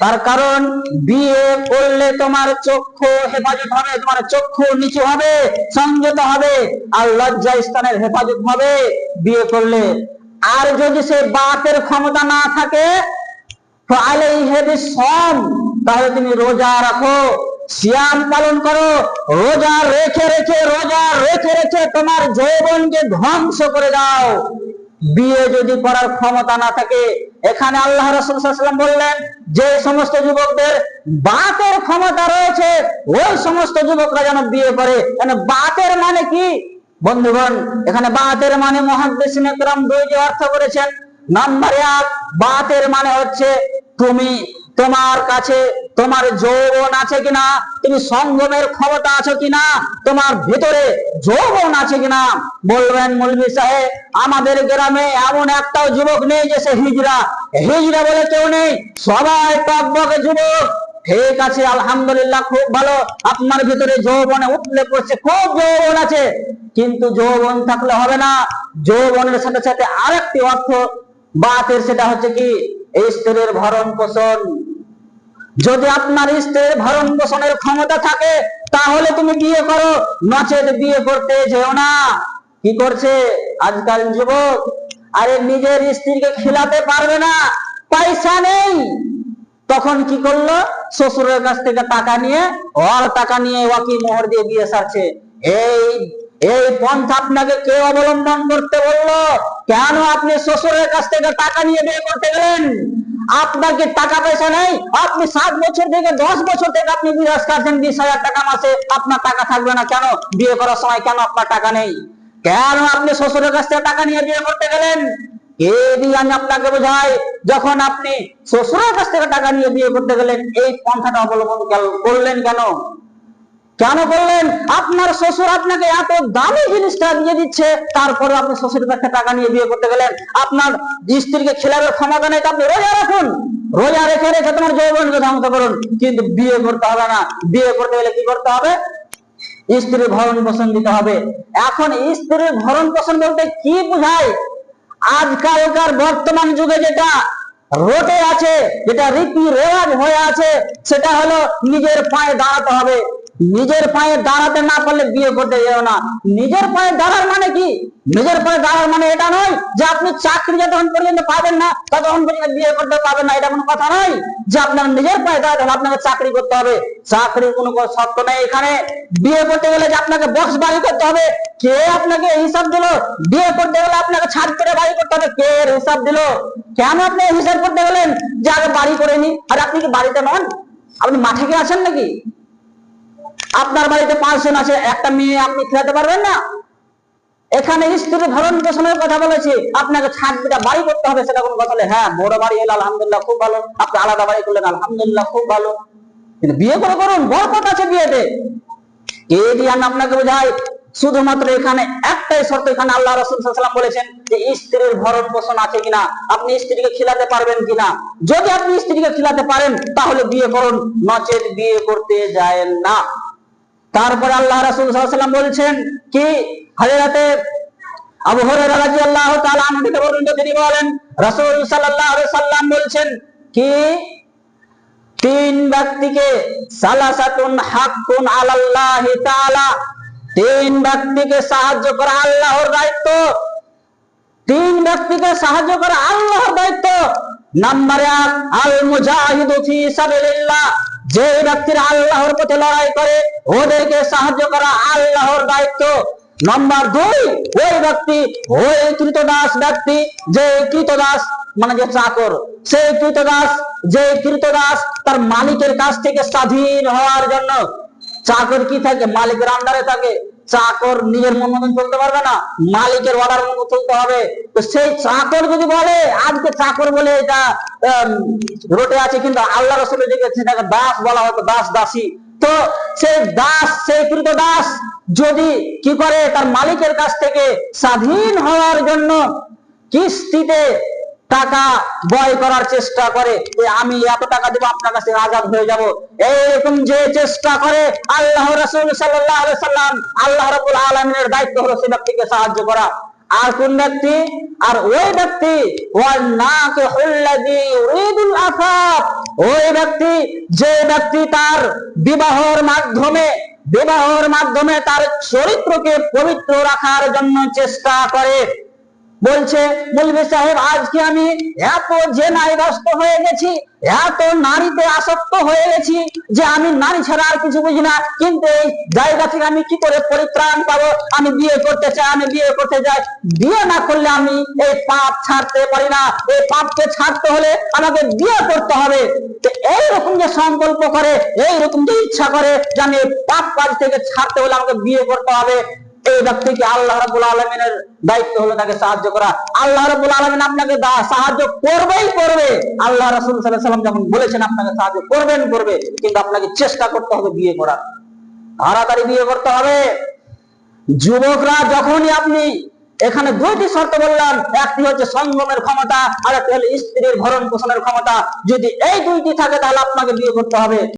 তার কারণ বিয়ে করলে তোমার চক্ষু হেফাজত হবে, তোমার চক্ষু নিচু হবে, সংযত হবে, আর লজ্জা স্থানের হেফাজত হবে বিয়ে করলে। আর যদি সে বাপের ক্ষমতা না থাকে তাহলে তুমি রোজা রাখো, সিয়াম পালন করো, রোজা রেখে রেখে, রোজা রেখে রেখে তোমার যৌবনকে ধ্বংস করে দাও। বিয়ে যদি করার ক্ষমতা না থাকে এখানে আল্লাহ রসুলাম বললেন, যে সমস্ত যুবকদের বাতের ক্ষমতা রয়েছে, ওই সমস্ত যুবকরা যেন বিয়ে করে। কেন বাতের মানে কি? বন্ধুগণ, এখানে বাতের মানে মহাদ্দেশিন দুই দুইটি অর্থ করেছেন, নাম্বার এক, বাতের মানে হচ্ছে তুমি তোমার কাছে তোমার যৌবন আছে কিনা? তুমি সঙ্গমের ক্ষমতা আছো কিনা? তোমার ভিতরে যৌবন আছে কিনা? বলবেন মৌলভী সাহেব, আমাদের গ্রামে এমন একটাও যুবক নেই যে সে হিজরা হিজরা বলে কেউ নেই, সবাই টকবকে যুবক। ঠিক আছে, আলহামদুলিল্লাহ, খুব ভালো। আপনার ভিতরে যৌবনে উঠলে পড়ছে খুব যৌবন আছে। কিন্তু যৌবন থাকলে হবে না। যৌবনের সাথে সাথে আরেকটি অর্থ, বাতের সেটা হচ্ছে কি? স্ত্রীর ভরণ পোষণ যদি আপনার স্ত্রীর ভরণ পোষণের ক্ষমতা থাকে, তাহলে তুমি বিয়ে করো। নচেত বিয়ে করতে যেও না। কি করছে আজকাল যুবক? আরে নিজের স্ত্রীকে খেলাতে পারবে না, পয়সা নেই। তখন কি করল? শ্বশুরের কাছ থেকে টাকা নিয়ে, ওর টাকা নিয়ে ওয়াকি মোহর দিয়ে বিয়ে সারছে। এই এই পন্থা আপনাকে কে অবলম্বন করতে বলল? কেন আপনি শ্বশুরের কাছ থেকে টাকা নিয়ে বিয়ে করতে গেলেন? আপনার কি টাকা পয়সা নেই? আপনি সাত বছর থেকে দশ বছর থেকে আপনি বিরাজ কাটছেন বিশ হাজার টাকা মাসে আপনার টাকা থাকবে না। কেন? বিয়ে করার সময় কেন আপনার টাকা নেই? কেন আপনি শ্বশুরের কাছ থেকে টাকা নিয়ে বিয়ে করতে গেলেন? আপনাকে বোঝাই, যখন আপনি শ্বশুরের কাছ থেকে টাকা নিয়ে বিয়ে করতে গেলেন, এই পন্থাটা অবলম্বন করলেন কেন? কেন করলেন? আপনার শ্বশুর আপনাকে এত দামি জিনিসটা দিয়ে দিচ্ছে, তারপরে আপনি শ্বশুরের কাছে টাকা নিয়ে বিয়ে করতে গেলেন। আপনার স্ত্রীকে খেলানোর ক্ষমতা নেই আপনি রোজা রাখুন। রোজা রেখে রেখে তোমার যৌবনকে ধ্বংস করুন। কিন্তু বিয়ে করতে হবে না। বিয়ে করতে গেলে কি করতে হবে? স্ত্রীর ভরণ পোষণ দিতে হবে। এখন স্ত্রীর ভরণ পোষণ বলতে কি বোঝায়? আজকালকার বর্তমান যুগে যেটা রোটে আছে, যেটা রীতি রেওয়াজ হয়ে আছে, সেটা হলো নিজের পায়ে দাঁড়াতে হবে। নিজের পায়ে দাঁড়াতে না পারলে বিয়ে করতে যেও না। নিজের পায়ে দাঁড়ার মানে কি? নিজের পায়ে দাঁড়ার মানে এটা নয় যে আপনি চাকরি যতক্ষণ পর্যন্ত পাবেন না, ততক্ষণ পর্যন্ত বিয়ে করতে পারবেন না। এটা কোনো কথা নয় যে আপনার নিজের পায়ে দাঁড়াতে হবে, আপনাকে চাকরি করতে হবে। চাকরির কোনো শর্ত নেই এখানে। বিয়ে করতে গেলে যে আপনাকে বক্স বাড়ি করতে হবে, কে আপনাকে হিসাব দিলো? বিয়ে করতে গেলে আপনাকে ছাদ করে বাড়ি করতে হবে, কে হিসাব দিলো? কেন আপনি হিসাব করতে গেলেন? যে আগে বাড়ি করে নি। আর আপনি কি বাড়িতে নন? আপনি মাঠে কি আছেন নাকি? আপনার বাড়িতে পাঁচজন আছে, একটা মেয়ে আপনি খেলাতে পারবেন না। এখানে স্ত্রীর ভরণ পোষণের কথা বলেছি, আপনাকে ছাদ দিটা বাড়ি করতে হবে, সেটা কোনো কথা হ্যাঁ বড় বাড়ি এলো, আলহামদুলিল্লাহ, খুব ভালো। আপনি আলাদা বাড়ি করলেন, আলহামদুলিল্লাহ, খুব ভালো। কিন্তু বিয়ে করে করুন, বরকত আছে বিয়েতে। কে দিয়ে আপনাকে বোঝাই? শুধুমাত্র এখানে একটাই শর্ত, এখানে আল্লাহ রসুল বলেছেন যে স্ত্রীর ভরণ পোষণ আছে কিনা, আপনি স্ত্রীকে খিলাতে পারবেন কিনা। যদি আপনি স্ত্রীকে খিলাতে পারেন, তাহলে বিয়ে করুন, নচেত বিয়ে করতে যায় না। তারপরে আল্লাহ রাসূল সাল্লাম বলছেন কি? সাহায্য করা আল্লাহর দায়িত্ব, তিন ব্যক্তিকে সাহায্য করা আল্লাহর দায়িত্ব। নাম্বার এক আল মুজাহিদু যে ব্যক্তির আল্লাহর পথে লড়াই করে, ওদেরকে সাহায্য করা আল্লাহর দায়িত্ব। নম্বর দুই, ওই ব্যক্তি, ওই কৃতদাস ব্যক্তি যে কৃতদাস মানে যে চাকর, সেই কৃতদাস যে কৃতদাস তার মালিকের কাছ থেকে স্বাধীন হওয়ার জন্য। চাকর কি থাকে? মালিকের আন্ডারে থাকে। চাকর নিজের মন মতন চলতে পারবে না, মালিকের অর্ডার মতো চলতে হবে। তো সেই চাকর যদি বলে, আজকে চাকর বলে এটা রটে আছে, কিন্তু আল্লাহ রসুলের দিকে সেটাকে দাস বলা হতো দাস দাসী। তো সেই দাস, সেই কৃত দাস যদি কি করে, তার মালিকের কাছ থেকে স্বাধীন হওয়ার জন্য কিস্তিতে টাকা বয় করার চেষ্টা করে যে আমি এত টাকা দেবো, আপনার কাছে আজাদ হয়ে যাব। এইরকম যে চেষ্টা করে আল্লাহ রসুল সাল্লাম, আল্লাহ রবুল আলমিনের দায়িত্ব হলো সে ব্যক্তিকে সাহায্য করা। আর কোন ব্যক্তি? আর ওই ব্যক্তি ওই ব্যক্তি, যে ব্যক্তি তার বিবাহর মাধ্যমে বিবাহর মাধ্যমে তার চরিত্রকে পবিত্র রাখার জন্য চেষ্টা করে। বলছে বলবে সাহেব, আজকে আমি এত জেনায় ব্যস্ত হয়ে গেছি, এত নারীতে আসক্ত হয়ে গেছি যে আমি নারী ছাড়া আর কিছু বুঝি না। কিন্তু এই জায়গা থেকে আমি কি করে পরিত্রাণ পাবো? আমি বিয়ে করতে চাই, আমি বিয়ে করতে যাই বিয়ে না করলে আমি এই পাপ ছাড়তে পারি না। এই পাপকে ছাড়তে হলে আমাকে বিয়ে করতে হবে। এইরকম যে সংকল্প করে, এইরকম যে ইচ্ছা করে যে আমি পাপ কাজ থেকে ছাড়তে হলে আমাকে বিয়ে করতে হবে। এই ব্যক্তিকে আল্লাহ রাবুল আলমিনের দায়িত্ব হলো তাকে সাহায্য করা? আল্লাহ রাবুল আলমিন আপনাকে সাহায্য করবেই করবে। আল্লাহ রাসুল সাল্লাম যখন বলেছেন আপনাকে সাহায্য করবেন, করবে, কিন্তু আপনাকে চেষ্টা করতে হবে বিয়ে করার। তাড়াতাড়ি বিয়ে করতে হবে। যুবকরা যখনই আপনি এখানে দুইটি শর্ত বললাম একটি হচ্ছে সঙ্গমের ক্ষমতা আর একটি হলো স্ত্রীর ভরণ পোষণের ক্ষমতা। যদি এই দুইটি থাকে তাহলে আপনাকে বিয়ে করতে হবে।